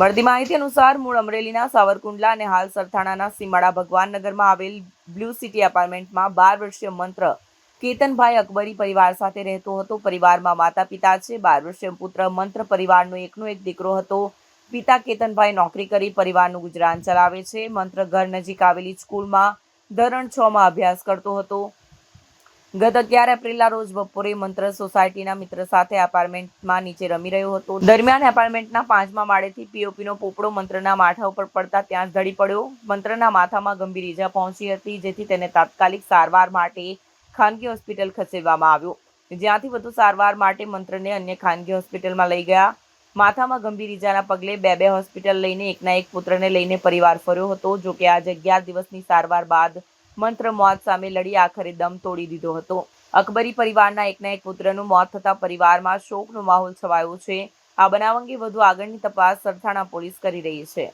મળતી માહિતી અનુસાર મૂળ અમરેલીના સાવરકુંડલા અને હાલ સરથાણાના સીમાડા ભગવાનનગરમાં આવેલ બ્લુ સિટી એપાર્ટમેન્ટમાં બાર વર્ષીય મંત્ર કેતનભાઈ અકબરી પરિવાર સાથે રહેતો હતો. પરિવારમાં માતા પિતા છે. બાર વર્ષીય પુત્ર મંત્ર પરિવારનો એકનો એક દીકરો હતો. પિતા કેતનભાઈ નોકરી કરી પરિવારનું ગુજરાન ચલાવે છે. મંત્ર ઘર નજીક આવેલી સ્કૂલમાં ધોરણ છ માં અભ્યાસ કરતો હતો. ગત અગિયાર એપ્રિલના રોજ બપોરે મંત્ર સોસાયટીના મિત્ર સાથે એપાર્ટમેન્ટમાં નીચે રમી રહ્યો હતો. દરમિયાન એપાર્ટમેન્ટના પાંચમા માળેથી પીઓપીનો પોપડો મંત્રના માથા ઉપર પડતા ત્યાં જ ધડી પડ્યો. મંત્રના માથામાં ગંભીર ઈજા પહોંચી હતી, જેથી તેને તાત્કાલિક સારવાર માટે ખાનગી હોસ્પિટલ ખસેડવામાં આવ્યો. જ્યાંથી વધુ સારવાર માટે મંત્રને અન્ય ખાનગી હોસ્પિટલમાં લઈ ગયા. માથામાં ગંભીર ઈજાના પગલે બે બે હોસ્પિટલ લઈને એકના એક પુત્રને લઈને પરિવાર ફર્યો હતો, જોકે આજે અગિયાર દિવસની સારવાર બાદ મંત્ર મોત સામે લડી આખરે દમ તોડી દીધો હતો. અકબરી પરિવારના એકના એક પુત્રનું મોત થતાં પરિવારમાં શોકનો માહોલ છવાયો છે. આ બનાવ અંગે વધુ આગળની તપાસ સરથાણા પોલીસ કરી રહી છે.